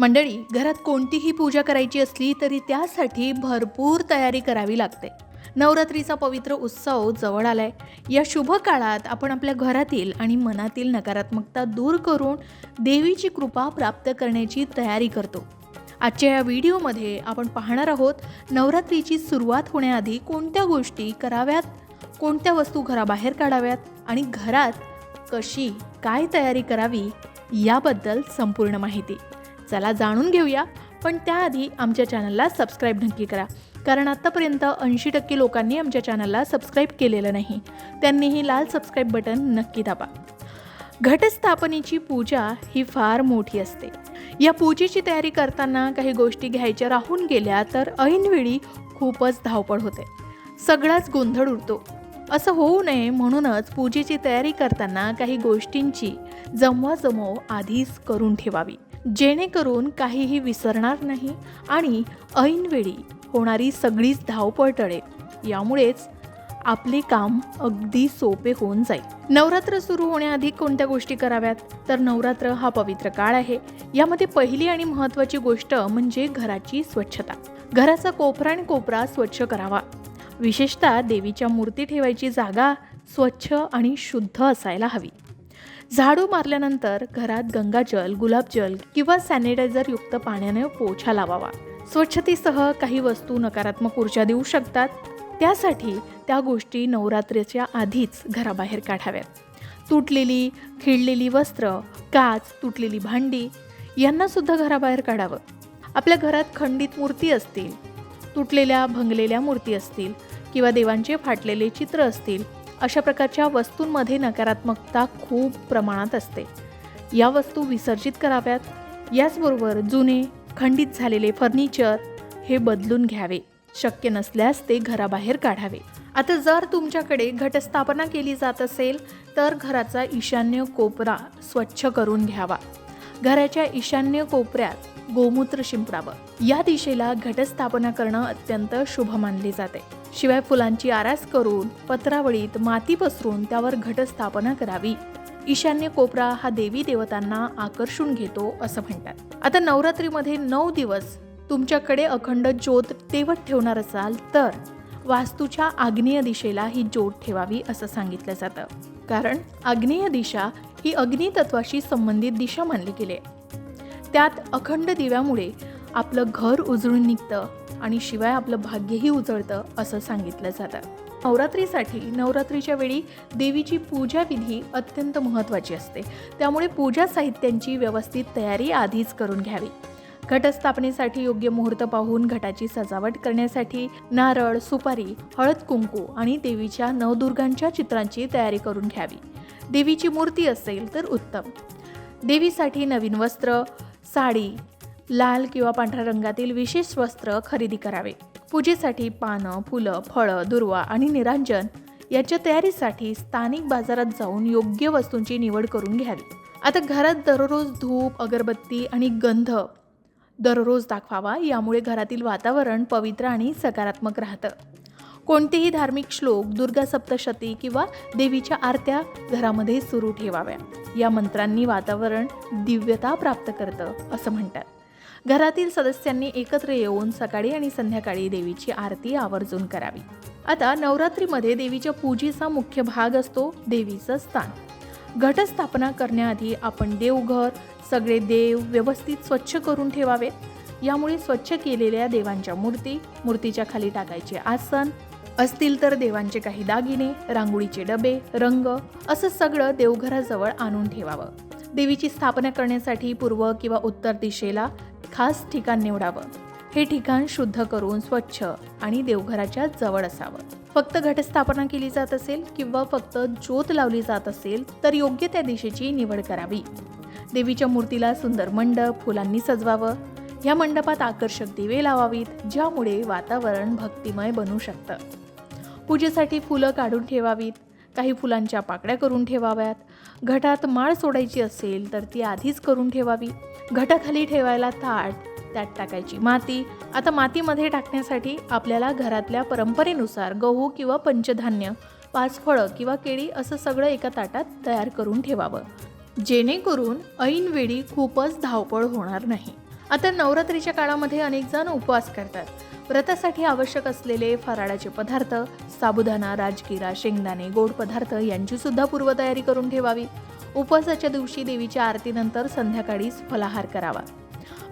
मंडळी घरात कोणतीही पूजा करायची असली तरी त्यासाठी भरपूर तयारी करावी लागते. नवरात्रीचा पवित्र उत्सव जवळ आलाय. या शुभ काळात आपण आपल्या घरातील आणि मनातील नकारात्मकता दूर करून देवीची कृपा प्राप्त करण्याची तयारी करतो. आजच्या या व्हिडिओमध्ये आपण पाहणार आहोत नवरात्रीची सुरुवात होण्याआधी कोणत्या गोष्टी कराव्यात कोणत्या वस्तू घराबाहेर काढाव्यात आणि घरात कशी काय तयारी करावी याबद्दल संपूर्ण माहिती. चला जाणून घेऊया. पण त्याआधी आमच्या चॅनलला सबस्क्राईब नक्की करा. कारण आत्तापर्यंत ऐंशी टक्के लोकांनी आमच्या चॅनलला सबस्क्राईब केलेलं नाही. त्यांनीही लाल सबस्क्राईब बटन नक्की दाबा. घटस्थापनेची पूजा ही फार मोठी असते. या पूजेची तयारी करताना काही गोष्टी घ्यायच्या राहून गेल्या तर ऐनवेळी खूपच धावपळ होते. सगळाच गोंधळ उडतो. असं होऊ नये म्हणूनच पूजेची तयारी करताना काही गोष्टींची जमवाजमव आधीच करून ठेवावी. जेणेकरून काहीही विसरणार नाही आणि ऐनवेळी होणारी सगळीच धावपळ टळेल. यामुळेच आपले काम अगदी सोपे होऊन जाईल. नवरात्र सुरू होण्याआधी कोणत्या गोष्टी कराव्यात? तर नवरात्र हा पवित्र काळ आहे. यामध्ये पहिली आणि महत्त्वाची गोष्ट म्हणजे घराची स्वच्छता. घराचा कोपरा आणि कोपरा स्वच्छ करावा. विशेषतः देवीच्या मूर्ती ठेवायची जागा स्वच्छ आणि शुद्ध असायला हवी. झाडू मारल्यानंतर घरात गंगाजल गुलाबजल किंवा सॅनिटायझर युक्त पाण्याने पोछा लावावा. स्वच्छतेसह काही वस्तू नकारात्मक ऊर्जा देऊ शकतात. त्यासाठी त्या गोष्टी नवरात्रीच्या आधीच घराबाहेर काढाव्यात. तुटलेली खिळलेली वस्त्र काच तुटलेली भांडी यांना सुद्धा घराबाहेर काढावं. आपल्या घरात खंडित मूर्ती असतील तुटलेल्या भंगलेल्या मूर्ती असतील किंवा देवांचे फाटलेले चित्र असतील अशा प्रकारच्या वस्तूंमध्ये नकारात्मकता खूप प्रमाणात असते. या वस्तू विसर्जित कराव्यात. याचबरोबर जुने खंडित झालेले फर्निचर हे बदलून घ्यावे. शक्य नसल्यास ते घराबाहेर काढावे. आता जर तुमच्याकडे घटस्थापना केली जात असेल तर घराचा ईशान्य कोपरा स्वच्छ करून घ्यावा. घराच्या ईशान्य कोपऱ्यात गोमूत्र शिंपडावं. या दिशेला घटस्थापना करणं अत्यंत शुभ मानले जाते. शिवाय फुलांची आरास करून पत्रावळीत माती पसरून त्यावर घटस्थापना करावी. ईशान्य कोपरा हा देवी देवतांना आकर्षून घेतो असं म्हणतात. आता नवरात्रीमध्ये नऊ दिवस तुमच्याकडे अखंड ज्योत तेवत ठेवणार असाल तर वास्तूच्या आग्नेय दिशेला ही ज्योत ठेवावी असं सांगितलं जातं. कारण आग्नेय दिशा ही अग्नितत्वाशी संबंधित दिशा मानली गेली आहे. त्यात अखंड दिव्यामुळे आपलं घर उजळून निघतं आणि शिवाय आपलं भाग्यही उजळतं असं सांगितलं जातं. नवरात्रीसाठी नवरात्रीच्या वेळी देवीची पूजा विधी अत्यंत महत्त्वाची असते. त्यामुळे पूजा साहित्यांची व्यवस्थित तयारी आधीच करून घ्यावी. घटस्थापनेसाठी योग्य मुहूर्त पाहून घटाची सजावट करण्यासाठी नारळ सुपारी हळद कुंकू आणि देवीच्या नवदुर्गांच्या चित्रांची तयारी करून घ्यावी. देवीची मूर्ती असेल तर उत्तम. देवीसाठी नवीन वस्त्र साडी लाल किंवा पांढऱ्या रंगातील विशेष वस्त्र खरेदी करावे. पूजेसाठी पानं फुलं फळं दुर्वा आणि निरांजन याच्या तयारीसाठी स्थानिक बाजारात जाऊन योग्य वस्तूंची निवड करून घ्यावी. आता घरात दररोज धूप अगरबत्ती आणि गंध दररोज दाखवावा यामुळे घरातील वातावरण पवित्र आणि सकारात्मक राहतं. कोणतेही धार्मिक श्लोक दुर्गा सप्तशती किंवा देवीच्या आरत्या घरामध्ये सुरू ठेवाव्या. या मंत्रांनी वातावरण दिव्यता प्राप्त करतं असं म्हणतात. घरातील सदस्यांनी एकत्र येऊन सकाळी आणि संध्याकाळी देवीची आरती आवर्जून करावी. आता नवरात्रीमध्ये देवीच्या पूजेचा मुख्य भाग असतो देवीचं स्थान. घटस्थापना करण्याआधी आपण देवघर सगळे देव व्यवस्थित स्वच्छ करून ठेवावेत. यामुळे स्वच्छ केलेल्या देवांच्या मूर्ती मूर्तीच्या खाली टाकायचे आसन असतील तर देवांचे काही दागिने रांगोळीचे डबे रंग असं सगळं देवघराजवळ आणून ठेवावं. देवीची स्थापना करण्यासाठी पूर्व किंवा उत्तर दिशेला खास ठिकाण निवडावं. हे ठिकाण शुद्ध करून स्वच्छ आणि देवघराच्या जवळ असावं. फक्त घटस्थापना केली जात असेल किंवा फक्त ज्योत लावली जात असेल तर योग्य त्या दिशेची निवड करावी. देवीच्या मूर्तीला सुंदर मंडप फुलांनी सजवावं. या मंडपात आकर्षक दिवे लावावीत ज्यामुळे वातावरण भक्तिमय बनू शकतं. पूजेसाठी फुलं काढून ठेवावीत काही फुलांच्या पाकड्या करून ठेवाव्यात. घटात माळ सोडायची असेल तर ती आधीच करून ठेवावी. घटाखाली ठेवायला ताट त्यात टाकायची माती. आता मातीमध्ये टाकण्यासाठी आपल्याला घरातल्या परंपरेनुसार गहू किंवा पंचधान्य पाच फळं किंवा केळी असं सगळं एका ताटात तयार करून ठेवावं. जेणेकरून ऐनवेळी खूपच धावपळ होणार नाही. आता नवरात्रीच्या काळामध्ये अनेक जण उपवास करतात. व्रतासाठी आवश्यक असलेले फराळाचे पदार्थ साबुदाणा राजगिरा शेंगदाणे गोड पदार्थ यांची सुद्धा पूर्वतयारी करून ठेवावी. उपवासाच्या दिवशी देवीच्या आरतीनंतर संध्याकाळीच फलाहार करावा.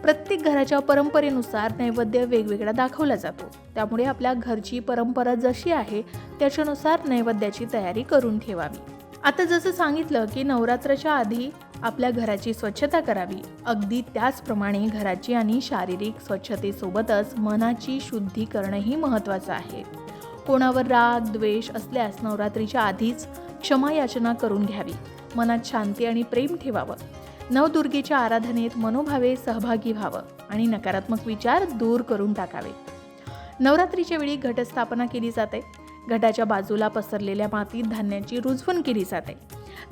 प्रत्येक घराच्या परंपरेनुसार नैवेद्य वेगवेगळा दाखवला जातो. त्यामुळे आपल्या घरची परंपरा जशी आहे त्याच्यानुसार नैवेद्याची तयारी करून ठेवावी. आता जसं सांगितलं की नवरात्राच्या आधी आपल्या घराची स्वच्छता करावी. अगदी त्याचप्रमाणे घराची आणि शारीरिक स्वच्छतेसोबतच मनाची शुद्धी करणंही महत्त्वाचं आहे. कोणावर राग द्वेष असल्यास नवरात्रीच्या आधीच क्षमा याचना करून घ्यावी. मनात शांती आणि प्रेम ठेवावं. नवदुर्गेच्या आराधनेत मनोभावे सहभागी व्हावं आणि नकारात्मक विचार दूर करून टाकावे. नवरात्रीच्या वेळी घटस्थापना केली जाते. घटाच्या बाजूला पसरलेल्या मातीत धान्याची रुजवण केली जाते.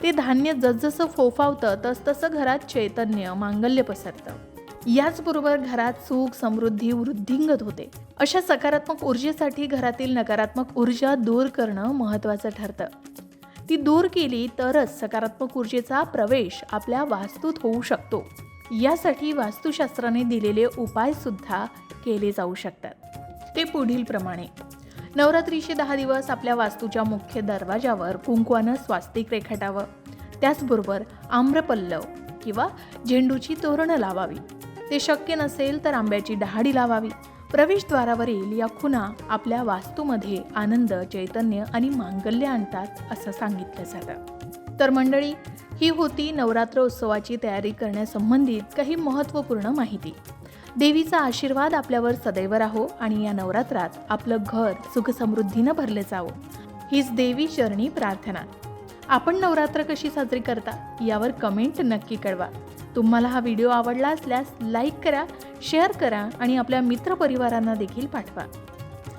ते धान्य जसजसं फोफावतं तसतसं घरात चैतन्य मांगल्य पसरतं. याचबरोबर घरात सुख समृद्धी वृद्धिंगत होते. अशा सकारात्मक ऊर्जेसाठी घरातील नकारात्मक ऊर्जा दूर करणं महत्त्वाचं ठरतं. ती दूर केली तरच सकारात्मक ऊर्जेचा प्रवेश आपल्या वास्तूत होऊ शकतो. यासाठी वास्तुशास्त्राने दिलेले उपाय सुद्धा केले जाऊ शकतात. ते पुढील प्रमाणे नवरात्रीचे दहा दिवस आपल्या वास्तूच्या मुख्य दरवाजावर कुंकवानं स्वास्तिक रेखाटावं. त्याचबरोबर आम्रपल्लव किंवा झेंडूची तोरणं लावावी. ते शक्य नसेल तर आंब्याची डहाडी लावावी. प्रवेशद्वारावरील या खुणा आपल्या वास्तूमध्ये आनंद चैतन्य आणि मांगल्य आणतात असं सांगितलं जातं. तर मंडळी ही होती नवरात्र उत्सवाची तयारी करण्यासंबंधित काही महत्त्वपूर्ण माहिती. देवीचा आशीर्वाद आपल्यावर सदैव राहो आणि या नवरात्रात आपलं घर सुखसमृद्धीनं भरले जावं. हीच देवी चरणी प्रार्थना. आपण नवरात्र कशी साजरी करता यावर कमेंट नक्की कळवा. तुम्हाला हा व्हिडिओ आवडला असल्यास लाईक करा शेअर करा आणि आपल्या मित्रपरिवारांना देखील पाठवा.